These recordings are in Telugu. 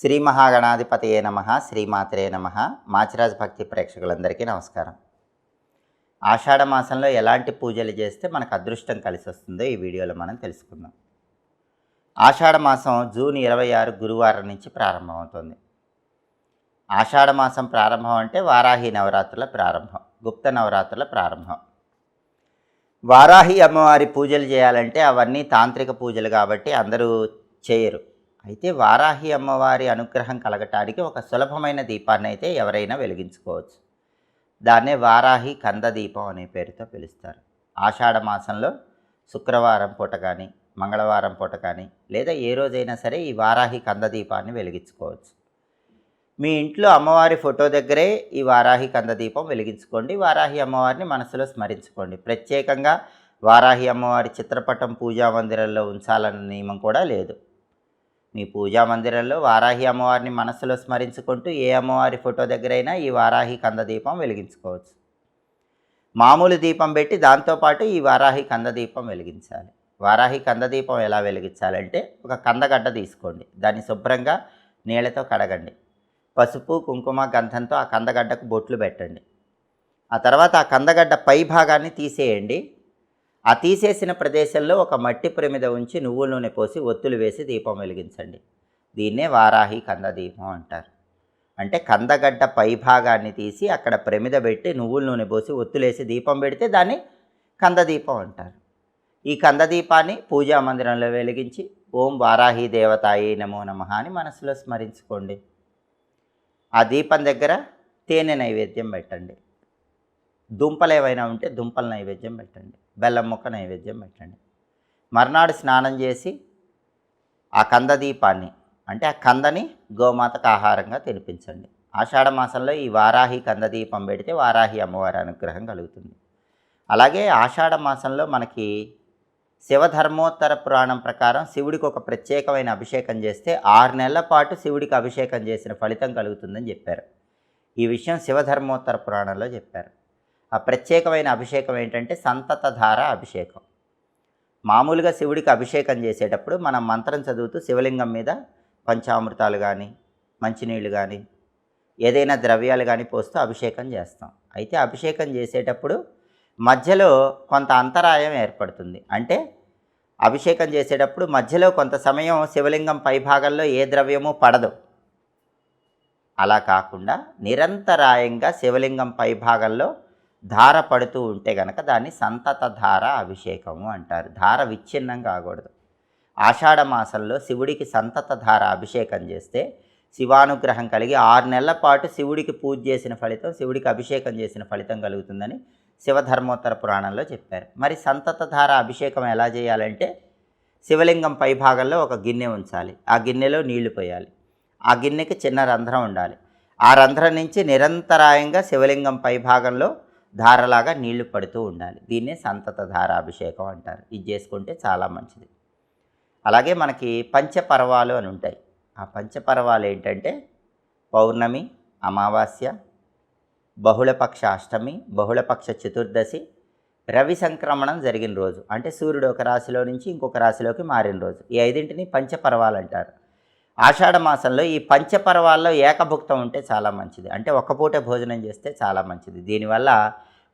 శ్రీ మహాగణాధిపతయే నమ శ్రీమాత్రే నమ. మాచిరాజ్ భక్తి ప్రేక్షకులందరికీ నమస్కారం. ఆషాఢ మాసంలో ఎలాంటి పూజలు చేస్తే మనకు అదృష్టం కలిసి వస్తుందో ఈ వీడియోలో మనం తెలుసుకుందాం. ఆషాఢ మాసం జూన్ ఇరవై ఆరు గురువారం నుంచి ప్రారంభమవుతుంది. ఆషాఢ మాసం ప్రారంభం అంటే వారాహి నవరాత్రుల ప్రారంభం గుప్త నవరాత్రుల ప్రారంభం. వారాహి అమ్మవారి పూజలు చేయాలంటే అవన్నీ తాంత్రిక పూజలు కాబట్టి అందరూ చేయరు. అయితే వారాహి అమ్మవారి అనుగ్రహం కలగటానికి ఒక సులభమైన దీపాన్ని అయితే ఎవరైనా వెలిగించుకోవచ్చు. దాన్నే వారాహి కంద దీపం అనే పేరుతో పిలుస్తారు. ఆషాఢ మాసంలో శుక్రవారం పూట కానీ మంగళవారం పూట కానీ లేదా ఏ రోజైనా సరే ఈ వారాహి కంద దీపాన్ని వెలిగించుకోవచ్చు. మీ ఇంట్లో అమ్మవారి ఫోటో దగ్గరే ఈ వారాహి కంద దీపం వెలిగించుకోండి. వారాహి అమ్మవారిని మనసులో స్మరించుకోండి. ప్రత్యేకంగా వారాహి అమ్మవారి చిత్రపటం పూజా మందిరంలో ఉంచాలన్న నియమం కూడా లేదు. మీ పూజా మందిరంలో వారాహి అమ్మవారిని మనసులో స్మరించుకుంటూ ఏ అమ్మవారి ఫోటో దగ్గరైనా ఈ వారాహి కంద దీపం వెలిగించుకోవచ్చు. మామూలు దీపం పెట్టి దాంతోపాటు ఈ వారాహి కంద దీపం వెలిగించాలి. వారాహి కంద దీపం ఎలా వెలిగించాలంటే ఒక కందగడ్డ తీసుకోండి. దాన్ని శుభ్రంగా నీళ్ళతో కడగండి. పసుపు కుంకుమ గంధంతో ఆ కందగడ్డకు బొట్లు పెట్టండి. ఆ తర్వాత ఆ కందగడ్డ పై భాగాన్ని తీసేయండి. ఆ తీసేసిన ప్రదేశంలో ఒక మట్టి ప్రమిద ఉంచి నువ్వుల నూనె పోసి ఒత్తులు వేసి దీపం వెలిగించండి. దీన్నే వారాహి కంద దీపం అంటారు. అంటే కందగడ్డ పై భాగాన్ని తీసి అక్కడ ప్రమిద పెట్టి నువ్వుల నూనె పోసి ఒత్తులేసి దీపం పెడితే దాన్ని కందదీపం అంటారు. ఈ కందదీపాన్ని పూజా మందిరంలో వెలిగించి ఓం వారాహి దేవతాయి నమో నమ అని మనసులో స్మరించుకోండి. ఆ దీపం దగ్గర తేనె నైవేద్యం పెట్టండి. దుంపలు ఏవైనా ఉంటే దుంపల నైవేద్యం పెట్టండి. బెల్లం ముక్క నైవేద్యం పెట్టండి. మర్నాడు స్నానం చేసి ఆ కంద దీపాన్ని అంటే ఆ కందని గోమాతకు ఆహారంగా తినిపించండి. ఆషాఢ మాసంలో ఈ వారాహి కంద దీపం పెడితే వారాహి అమ్మవారి అనుగ్రహం కలుగుతుంది. అలాగే ఆషాఢ మాసంలో మనకి శివధర్మోత్తర పురాణం ప్రకారం శివుడికి ఒక ప్రత్యేకమైన అభిషేకం చేస్తే ఆరు నెలల పాటు శివుడికి అభిషేకం చేసిన ఫలితం కలుగుతుందని చెప్పారు. ఈ విషయం శివధర్మోత్తర పురాణంలో చెప్పారు. ఆ ప్రత్యేకమైన అభిషేకం ఏంటంటే సంతతధార అభిషేకం. మామూలుగా శివుడికి అభిషేకం చేసేటప్పుడు మనం మంత్రం చదువుతూ శివలింగం మీద పంచామృతాలు కానీ మంచినీళ్ళు కానీ ఏదైనా ద్రవ్యాలు కానీ పోస్తూ అభిషేకం చేస్తాం. అయితే అభిషేకం చేసేటప్పుడు మధ్యలో కొంత అంతరాయం ఏర్పడుతుంది. అంటే అభిషేకం చేసేటప్పుడు మధ్యలో కొంత సమయం శివలింగం పైభాగంలో ఏ ద్రవ్యము పడదు. అలా కాకుండా నిరంతరాయంగా శివలింగం పైభాగంలో ధార పడుతూ ఉంటే గనక దాన్ని సంతత ధార అభిషేకము అంటారు. ధార విచ్ఛిన్నం కాకూడదు. ఆషాఢ మాసంలో శివుడికి సంతత ధార అభిషేకం చేస్తే శివానుగ్రహం కలిగి ఆరు నెలల పాటు శివుడికి పూజ చేసిన ఫలితం శివుడికి అభిషేకం చేసిన ఫలితం కలుగుతుందని శివధర్మోత్తర పురాణంలో చెప్పారు. మరి సంతత ధార అభిషేకం ఎలా చేయాలంటే శివలింగం పై భాగంలో ఒక గిన్నె ఉంచాలి. ఆ గిన్నెలో నీళ్ళు పోయాలి. ఆ గిన్నెకి చిన్న రంధ్రం ఉండాలి. ఆ రంధ్రం నుంచి నిరంతరాయంగా శివలింగం పై భాగంలో ధారలాగా నీళ్ళు పడుతూ ఉండాలి. దీన్నే సంతత ధార అభిషేకం అంటారు. ఇది చేసుకుంటే చాలా మంచిది. అలాగే మనకి పంచపర్వాలు అని ఉంటాయి. ఆ పంచపర్వాలు ఏంటంటే పౌర్ణమి అమావాస్య బహుళపక్ష అష్టమి బహుళపక్ష చతుర్దశి రవి సంక్రమణం జరిగిన రోజు. అంటే సూర్యుడు ఒక రాశిలో నుంచి ఇంకొక రాశిలోకి మారిన రోజు. ఈ ఐదింటిని పంచపర్వాలు అంటారు. ఆషాఢ మాసంలో ఈ పంచపర్వాల్లో ఏకభుక్తం ఉంటే చాలా మంచిది. అంటే ఒక్క పూట భోజనం చేస్తే చాలా మంచిది. దీనివల్ల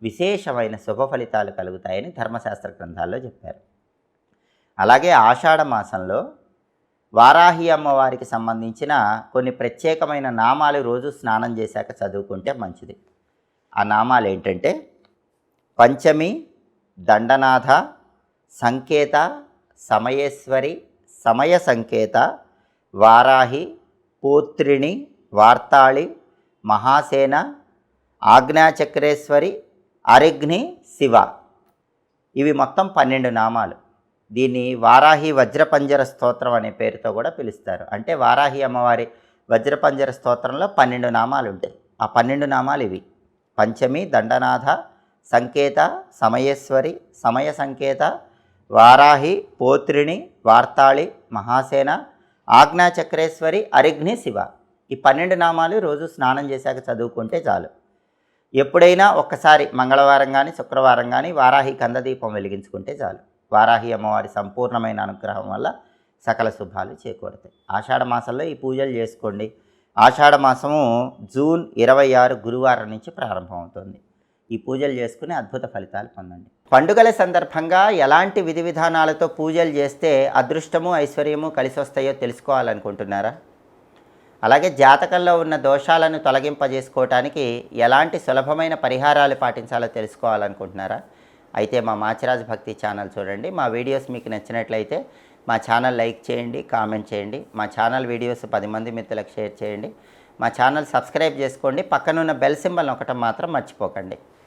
విశేషమైన శుభ ఫలితాలు కలుగుతాయని ధర్మశాస్త్ర గ్రంథాల్లో చెప్పారు. అలాగే ఆషాఢ మాసంలో వారాహి అమ్మవారికి సంబంధించిన కొన్ని ప్రత్యేకమైన నామాలు రోజు స్నానం చేశాక చదువుకుంటే మంచిది. ఆ నామాలు ఏంటంటే పంచమి దండనాథ సంకేత సమయేశ్వరి సమయ సంకేత వారాహి పోత్రిణి వార్తాళి మహాసేన ఆజ్ఞాచక్రేశ్వరి అరిగ్ని శివ. ఇవి మొత్తం పన్నెండు నామాలు. దీన్ని వారాహి వజ్రపంజర స్తోత్రం అనే పేరుతో కూడా పిలుస్తారు. అంటే వారాహి అమ్మవారి వజ్రపంజర స్తోత్రంలో పన్నెండు నామాలు ఉంటాయి. ఆ పన్నెండు నామాలు ఇవి. పంచమి దండనాథ సంకేత సమయేశ్వరి సమయ సంకేత వారాహి పోత్రిణి వార్తాళి మహాసేన ఆజ్ఞాచక్రేశ్వరి అరిగ్ని శివ. ఈ పన్నెండు నామాలు రోజు స్నానం చేశాక చదువుకుంటే చాలు. ఎప్పుడైనా ఒక్కసారి మంగళవారం కానీ శుక్రవారం కానీ వారాహి కందదీపం వెలిగించుకుంటే చాలు. వారాహి అమ్మవారి సంపూర్ణమైన అనుగ్రహం వల్ల సకల శుభాలు చేకూరుతాయి. ఆషాఢ మాసంలో ఈ పూజలు చేసుకోండి. ఆషాఢ మాసము జూన్ ఇరవై ఆరు గురువారం నుంచి ప్రారంభమవుతుంది. ఈ పూజలు చేసుకుని అద్భుత ఫలితాలు పొందండి. పండుగల సందర్భంగా ఎలాంటి విధి విధానాలతో పూజలు చేస్తే అదృష్టము ఐశ్వర్యము కలిసి వస్తాయో తెలుసుకోవాలనుకుంటున్నారా? అలాగే జాతకంలో ఉన్న దోషాలను తొలగింపజేసుకోవటానికి ఎలాంటి సులభమైన పరిహారాలు పాటించాలో తెలుసుకోవాలనుకుంటున్నారా? అయితే మా మాచిరాజ్ భక్తి ఛానల్ చూడండి. మా వీడియోస్ మీకు నచ్చినట్లయితే మా ఛానల్ లైక్ చేయండి కామెంట్ చేయండి. మా ఛానల్ వీడియోస్ పది మంది మిత్రులకు షేర్ చేయండి. మా ఛానల్ సబ్స్క్రైబ్ చేసుకోండి. పక్కనున్న బెల్ సింబల్ ఒకటం మాత్రం మర్చిపోకండి.